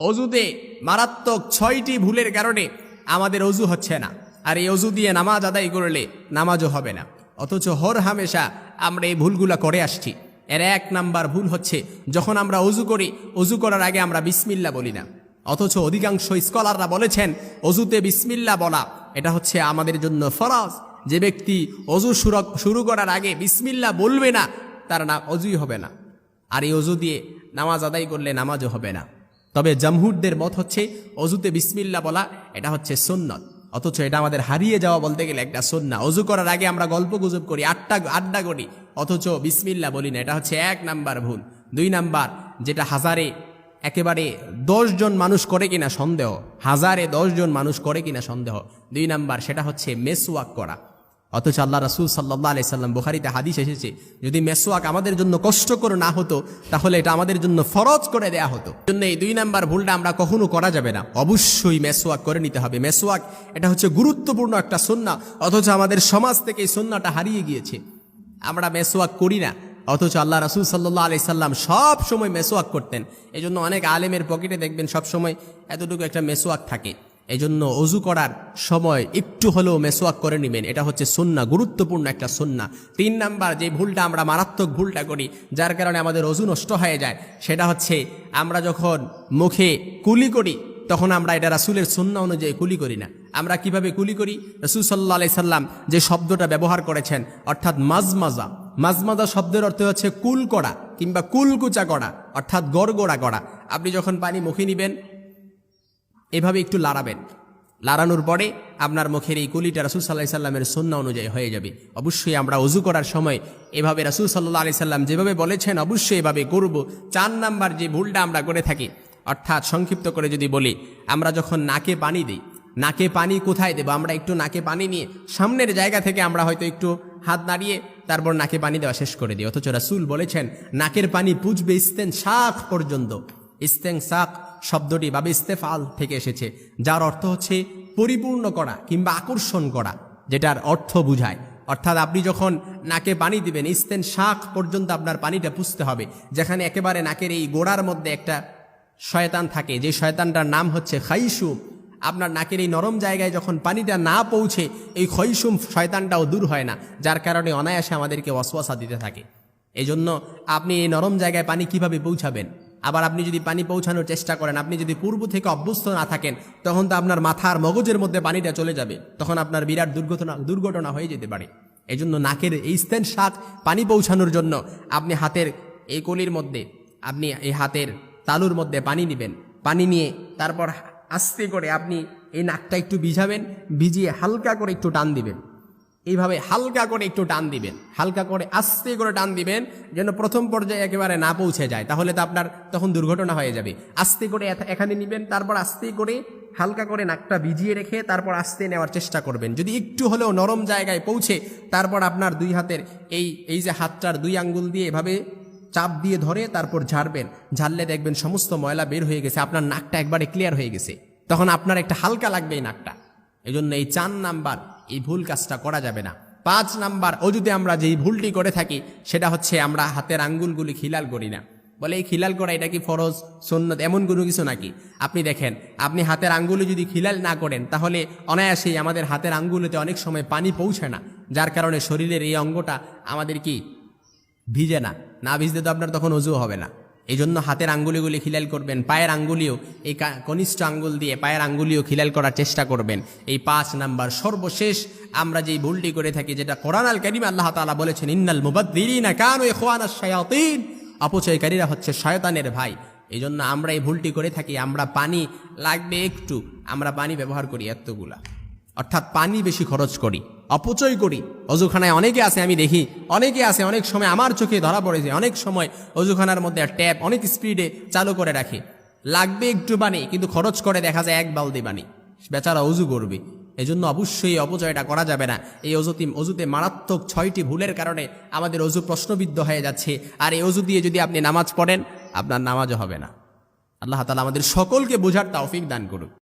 অজুতে মারাত্মক ছয়টি ভুলের কারণে আমাদের অজু হচ্ছে না। আর এই অজু দিয়ে নামাজ আদায় করলে নামাজও হবে না। অথচ হর হামেশা আমরা এই ভুলগুলা করে আসছি। এর এক নাম্বার ভুল হচ্ছে, যখন আমরা অজু করি, অজু করার আগে আমরা বিসমিল্লা বলি না। অথচ অধিকাংশ স্কলাররা বলেছেন, অজুতে বিসমিল্লা বলা, এটা হচ্ছে আমাদের জন্য ফরজ। যে ব্যক্তি অজু শুরু- শুরু করার আগে বিসমিল্লা বলবে না, তার না অজুই হবে না। আর এই অজু দিয়ে নামাজ আদায় করলে নামাজও হবে না। তবে জামহুরদের মত হচ্ছে, অজুতে বিসমিল্লা বলা, এটা হচ্ছে সুন্নত। অথচ এটা আমাদের হারিয়ে যাওয়া বলতে গেলে একটা সন্না। অজু করার আগে আমরা গল্প গুজব করি আটটা আড্ডা করি, অথচ বিসমিল্লা বলি না, এটা হচ্ছে এক নাম্বার ভুল। দুই নাম্বার, যেটা হাজারে একেবারে জন মানুষ করে কিনা সন্দেহ, হাজারে জন মানুষ করে কিনা সন্দেহ। দুই নাম্বার, সেটা হচ্ছে মেসওয়াক করা। অথচ আল্লাহ রাসুল সাল্লাহ আলি সাল্লাম বুখারিতে হাদিস এসেছে, যদি মেসোয়াক আমাদের জন্য কষ্টকর না হতো, তাহলে এটা আমাদের জন্য ফরজ করে দেয়া হতো। জন্য এই দুই নাম্বার ভুলটা আমরা কখনো করা যাবে না। অবশ্যই মেসোয়াক করে নিতে হবে। মেসোয়াক এটা হচ্ছে গুরুত্বপূর্ণ একটা সন্না অথচ আমাদের সমাজ থেকে এই সন্নাটা হারিয়ে গিয়েছে। আমরা মেসোয়াক করি না, অথচ আল্লাহ রাসুল সাল্লাহ আলি সাল্লাম সব সময় মেসোয়াক করতেন। এই জন্য অনেক আলেমের পকেটে দেখবেন সব সময় এতটুকু একটা মেসোয়াক থাকে। এই জন্য অজু করার সময় একটু হলেও মেসোয়াক করে নেবেন। এটা হচ্ছে সুন্না, গুরুত্বপূর্ণ একটা সুন্না। তিন নাম্বার, যে ভুলটা আমরা মারাত্মক ভুলটা করি, যার কারণে আমাদের অজু নষ্ট হয়ে যায়, সেটা হচ্ছে আমরা যখন মুখে কুলি করি, তখন আমরা এটা রাসুলের সুন্না অনুযায়ী কুলি করি না। আমরা কীভাবে কুলি করি? রসুল সাল্লাহ আলাই সাল্লাম যে শব্দটা ব্যবহার করেছেন, অর্থাৎ মাজমাজা। মাজমাজা শব্দের অর্থ হচ্ছে কুল করা কিংবা কুলকুচা করা, অর্থাৎ গড়গড়া করা। আপনি যখন পানি মুখে নিবেন এভাবে একটু লাড়াবেন। লাড়ানোর পরে আপনার মুখের এই কুলিটা রাসুল সাল্লাহ সাল্লামের সন্না অনুযায়ী হয়ে যাবে। অবশ্যই আমরা অজু করার সময় এভাবে রাসুল সাল্লাহ আলি সাল্লাম যেভাবে বলেছেন, অবশ্যই এভাবে করব। চার নাম্বার যে ভুলটা আমরা করে থাকি, অর্থাৎ সংক্ষিপ্ত করে যদি বলি, আমরা যখন নাকে পানি দিই, নাকে পানি কোথায় দেবো? আমরা একটু নাকে পানি নিয়ে সামনের জায়গা থেকে আমরা হয়তো একটু হাত নাড়িয়ে তারপর নাকে পানি দেওয়া শেষ করে দিই। অথচ রাসুল বলেছেন, নাকের পানি পুজবে ইস্তেন শাখ পর্যন্ত। ইস্তেং সাক শব্দটি বা ইস্তেফাল থেকে এসেছে, যার অর্থ হচ্ছে পরিপূর্ণ করা কিংবা আকর্ষণ করা, যেটার অর্থ বুঝায়। অর্থাৎ আপনি যখন নাকে পানি দিবেন ইস্তেন শাক পর্যন্ত আপনার পানিটা পুষতে হবে, যেখানে একেবারে নাকের এই গোড়ার মধ্যে একটা শয়তান থাকে। যে শয়তানটার নাম হচ্ছে খাইসুম আপনার নাকের এই নরম জায়গায় যখন পানিটা না পৌঁছে, এই খৈসুম শয়তানটাও দূর হয় না, যার কারণে অনায়াসে আমাদেরকে অশ্বাসা দিতে থাকে। এই জন্য আপনি এই নরম জায়গায় পানি কীভাবে পৌঁছাবেন? আবার আপনি যদি পানি পৌঁছানোর চেষ্টা করেন, আপনি যদি পূর্ব থেকে অভ্যস্ত না থাকেন, তখন তো আপনার মাথার মগজের মধ্যে পানিটা চলে যাবে। তখন আপনার বিরাট দুর্ঘটনা দুর্ঘটনা হয়ে যেতে পারে। এই জন্য নাকের এই স্থান সাত পানি পৌঁছানোর জন্য আপনি হাতের এই কলির মধ্যে, আপনি এই হাতের তালুর মধ্যে পানি নেবেন। পানি নিয়ে তারপর আস্তে করে আপনি এই নাকটা একটু ভিজাবেন, ভিজিয়ে হালকা করে একটু টান দিবেন। এইভাবে হালকা করে একটু টান দিবেন। হালকা করে আস্তে করে টান দিবেন, যেন প্রথম পর্যায়ে একেবারে না পৌঁছে যায়। তাহলে তো আপনার তখন দুর্ঘটনা হয়ে যাবে। আস্তে করে এখানে নিবেন, তারপর আস্তে করে হালকা করে নাকটা ভিজিয়ে রেখে তারপর আস্তে নেওয়ার চেষ্টা করবেন। যদি একটু হলেও নরম জায়গায় পৌঁছে, তারপর আপনার দুই হাতের এই এই যে হাতটার দুই আঙ্গুল দিয়ে এভাবে চাপ দিয়ে ধরে তারপর ঝাড়বেন। ঝাড়লে দেখবেন সমস্ত ময়লা বের হয়ে গেছে, আপনার নাকটা একবারে ক্লিয়ার হয়ে গেছে। তখন আপনার একটা হালকা লাগবে এই নাকটা। এই জন্য এই চার নাম্বার এই ভুল কাজটা করা যাবে না। পাঁচ নাম্বার অজুতে আমরা যেই ভুলটি করে থাকি, সেটা হচ্ছে আমরা হাতের আঙ্গুলগুলি খিলাল করি না। বলে এই খিলাল করা এটা কি ফরজ সন্ন্যত এমন কোনো কিছু নাকি? আপনি দেখেন, আপনি হাতের আঙ্গুলে যদি খিলাল না করেন, তাহলে অনায়াসেই আমাদের হাতের আঙ্গুলেতে অনেক সময় পানি পৌঁছে না, যার কারণে শরীরের এই অঙ্গটা আমাদের কি? ভিজে না। না ভিজতে তো আপনার তখন অজু হবে না। এই জন্য হাতের আঙ্গুলিগুলি খিলাল করবেন, পায়ের আঙ্গুলিও এই কনিষ্ঠ আঙ্গুল দিয়ে পায়ের আঙ্গুলিও খিলাল করার চেষ্টা করবেন। এই পাঁচ নাম্বার, সর্বশেষ আমরা যেই ভুলটি করে থাকি, যেটা কোরআন আল করিম আল্লাহ তালা বলেছেন, ইন্নাল মুবাদ্দিরিনা অপচয়কারীরা হচ্ছে শয়তানের ভাই। এই জন্য আমরা এই ভুলটি করে থাকি, আমরা পানি লাগবে একটু, আমরা পানি ব্যবহার করি এতগুলা। অর্থাৎ পানি বেশি খরচ করি। অপচয় করি। অজুখানায় অনেকে আছে, আমি দেখি। অনেকে আছে, অনেক সময় আমার চোখে ধরা পড়েছে অনেক সময় অজুখানার মধ্যে ট্যাপ অনেক স্পিডে চালু করে রাখে। লাগবে একটু বানি কিন্তু খরচ করে দেখা যায় এক বালদি বানি বেচারা অজু করবে। এজন্য অবশ্যই অপচয়টা করা যাবে না। এই অজুতি অজুতে মারাত্মক ছয়টি ভুলের কারণে আমাদের অজু প্রশ্নবিদ্ধ হয়ে যাচ্ছে। আর এই অজু দিয়ে যদি আপনি নামাজ পড়েন, আপনার নামাজও হবে না। আল্লাহ তালা আমাদের সকলকে বোঝার তৌফিক দান করুক।